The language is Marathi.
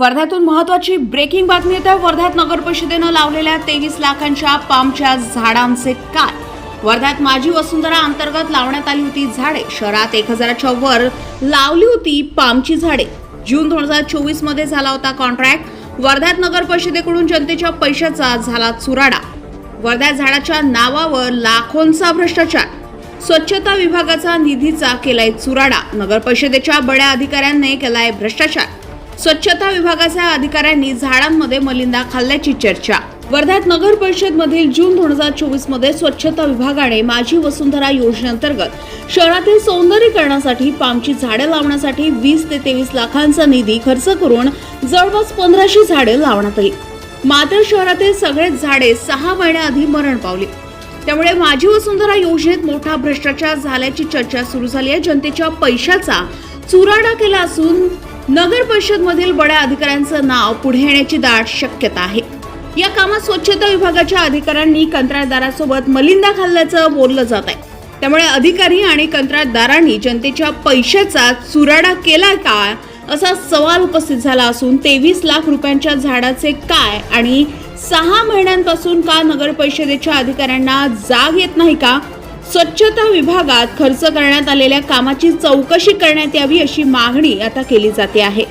वर्ध्यातून महत्वाची ब्रेकिंग बातमी येते. वर्ध्यात नगर परिषदेनं लावलेल्या तेवीस लाखांच्या पामच्या झाडांचे काय वर्ध्यात माझी वसुंधरा अंतर्गत लावण्यात आली होती झाडे. शहरात एक हजाराच्या वर लावली होती पामची झाडे. जून दोन हजार चोवीसमध्ये झाला होता कॉन्ट्रॅक्ट वर्ध्यात नगर परिषदेकडून जनतेच्या पैशाचा झाला चुराडा. वर्ध्यात झाडाच्या नावावर लाखोंचा भ्रष्टाचार. स्वच्छता विभागाचा निधीचा केलाय चुराडा. नगर परिषदेच्या बड्या अधिकाऱ्यांनी केलाय भ्रष्टाचार. स्वच्छता विभागाच्या अधिकाऱ्यांनी झाडांमध्ये मलिंदा खाल्ल्याची चर्चा. वर्ध्यात नगर परिषद मधील जून दोन हजार चोवीसमध्ये स्वच्छता विभागाने माझी वसुंधरा योजनेअंतर्गत शहरातील सौंदर्यीकरणासाठी पामची झाडे लावण्यासाठी वीस ते तेवीस लाखांचा निधी खर्च करून जवळपास पंधराशे झाडे लावण्यात आली. मात्र शहरातील सगळेच झाडे सहा महिन्याआधी मरण पावली. त्यामुळे माझी वसुंधरा योजनेत मोठा भ्रष्टाचार झाल्याची चर्चा सुरू झाली आहे. जनतेच्या पैशाचा चुराडा केला असून नगर परिषद मधील बड्या अधिकाऱ्यांचं नाव पुढे येण्याची दाट शक्यता आहे. या कामात स्वच्छता विभागाच्या अधिकाऱ्यांनी कंत्राटदारासोबत मलिंदा खाल्ल्याचं बोललं जात आहे. त्यामुळे अधिकारी आणि कंत्राटदारांनी जनतेच्या पैशाचा चुराडा केला का? असा सवाल उपस्थित झाला असून तेवीस लाख रुपयांच्या झाडाचे काय आणि सहा महिन्यांपासून का नगर परिषदेच्या अधिकाऱ्यांना जाग येत नाही का? स्वच्छता विभागात खर्च करण्यात आलेल्या कामाची चौकशी करण्यात यावी अशी मागणी आता केली जाते आहे.